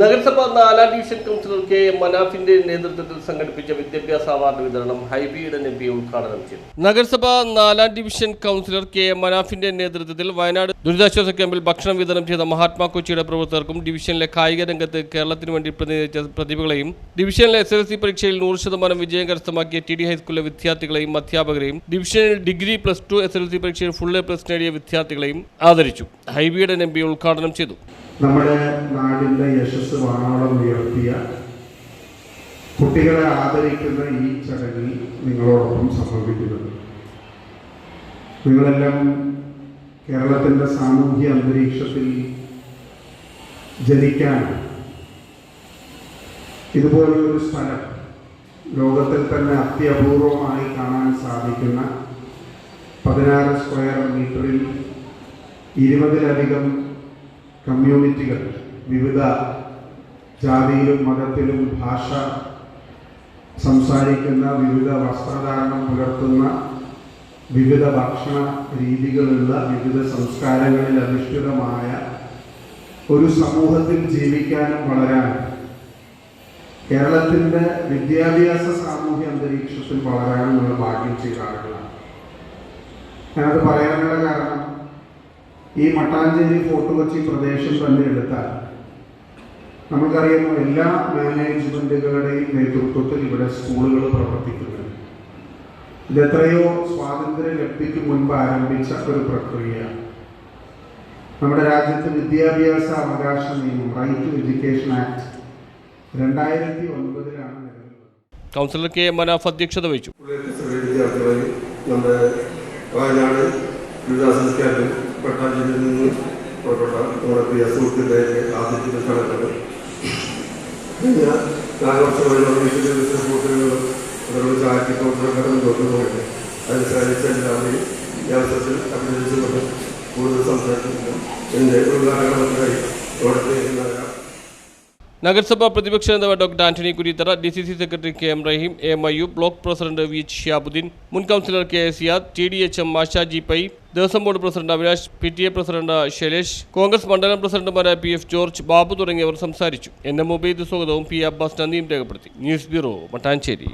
നഗരസഭ നാലാം division councillor K M മനാഫിന്റെ നേതൃത്വത്തിൽ സംഘടിപ്പിച്ച വിദ്യാഭ്യാസ അവാർഡ് വിതരണം ഹൈബിയുടെ എം പി ഉദ്ഘാടനം ചെയ്തു. നഗരസഭ നാലാം ഡിവിഷൻ കൗൺസിലർ കെ എം മനാഫിന്റെ നേതൃത്വത്തിൽ വയനാട് ദുരിതാശ്വാസ ക്യാമ്പിൽ ഭക്ഷണം വിതരണം ചെയ്ത മഹാത്മാ കൊച്ചിയുടെ പ്രവർത്തകർക്കും ഡിവിഷനിലെ കായിക രംഗത്ത് കേരളത്തിന് വേണ്ടി പ്രതിനിധിച്ച പ്രതിഭകളെയും ഡിവിഷനിലെ എസ് എൽ സി പരീക്ഷയിൽ നൂറ് ശതമാനം വിജയം കരസ്ഥമാക്കിയ ടി ഡി ഹൈസ്കൂളിലെ വിദ്യാർത്ഥികളെയും അധ്യാപകരെയും ഡിവിഷനിൽ degree plus two S L C പരീക്ഷയിൽ ഫുൾ എ പ്ലസ് നേടിയ വിദ്യാർത്ഥികളെയും ആദരിച്ചു. ഹൈബിയുടെ എം പി ഉദ്ഘാടനം ചെയ്തു. നമ്മുടെ നാടിന്റെ യശസ് വാണോളം ഉയർത്തിയ കുട്ടികളെ ആദരിക്കുന്ന ഈ ചടങ്ങിൽ നിങ്ങളോടൊപ്പം സംഭവിക്കുന്നത്. നിങ്ങളെല്ലാം കേരളത്തിന്റെ സാമൂഹ്യ അന്തരീക്ഷത്തിൽ ജനിക്കാൻ ഇതുപോലൊരു സ്ഥലം ലോകത്തിൽ തന്നെ അത്യപൂർവമായി കാണാൻ സാധിക്കുന്ന പതിനാറ് സ്ക്വയർ മീറ്ററിൽ ഇരുപതിലധികം കമ്മ്യൂണിറ്റികൾ വിവിധ ജാതിയിലും മതത്തിലും ഭാഷ സംസാരിക്കുന്ന വിവിധ വസ്ത്രധാരണം പുലർത്തുന്ന വിവിധ ഭക്ഷണ രീതികളുള്ള വിവിധ സംസ്കാരങ്ങളിൽ അധിഷ്ഠിതമായ ഒരു സമൂഹത്തിൽ ജീവിക്കാനും വളരാനും. കേരളത്തിന്റെ വിദ്യാഭ്യാസ സാമൂഹ്യ അന്തരീക്ഷത്തിൽ വളരാനുമുള്ള ഭാഗ്യം ചെയ്ത ആളുകളാണ്. ഞാനത് പറയാനുള്ള കാരണം ഈ മട്ടാഞ്ചേരി ഫോർട്ട് കൊച്ചി പ്രദേശം തന്നെ എടുത്താൽ നമുക്കറിയാമോ എല്ലാ മാനേജ്മെന്റുകളുടെയും നേതൃത്വത്തിൽ ഇവിടെ സ്കൂളുകൾ പ്രവർത്തിക്കുന്നു. ഇത് എത്രയോ സ്വാതന്ത്ര്യ ലബ്ധിക്ക് മുൻപ് ആരംഭിച്ച ഒരു പ്രക്രിയ നമ്മുടെ രാജ്യത്ത് വിദ്യാഭ്യാസ അവകാശ നിയമം റൈറ്റ് ടു എഡ്യൂക്കേഷൻ ആക്ട് രണ്ടായിരത്തി ഒൻപതിലാണ് കൗൺസിലർ കെ എം മനാഫ് അധ്യക്ഷത വഹിച്ചു. നമ്മുടെ വയനാട് ദുരിതാശ്വാസ ക്യാമ്പിൽ പട്ടാഞ്ചേരിയിൽ നിന്ന് പുറപ്പെട്ട നമ്മുടെ പ്രിയ സുഹൃത്തിന്റെ ആദ്യത്തെ സ്ഥലത്താണ് കഴിഞ്ഞ നാല് വർഷമായി ബിസിനസ് സുഹൃത്തുക്കളും അവരുടെ ചാരിറ്റി പ്രവർത്തനങ്ങളും പോയിട്ട് അതിന് സാധിച്ച എല്ലാവരെയും ഈ അവസരത്തിൽ അഭിനന്ദിച്ചുകൊണ്ട് കൂടുതൽ സംസാരിക്കുന്നു എന്റെ ഉദ്ഘാടനത്തിനായി ഇന്നലെ നഗരസഭാ പ്രതിപക്ഷ നേതാവ് doctor Antony Kurithara D C C secretary K M Raheem A മയു block president V H Shiyabuddin മുൻ councillor K S Siyad T D H M മാഷാജി Pai Devaswom board president Avinash P T A president Shailesh Congress മണ്ഡലം പ്രസിഡന്റുമാരായ P F George Babu തുടങ്ങിയവർ സംസാരിച്ചു. N M Ubaid സ്വാഗതവും P Abbas നന്ദിയും രേഖപ്പെടുത്തി. News bureau Mattancherry.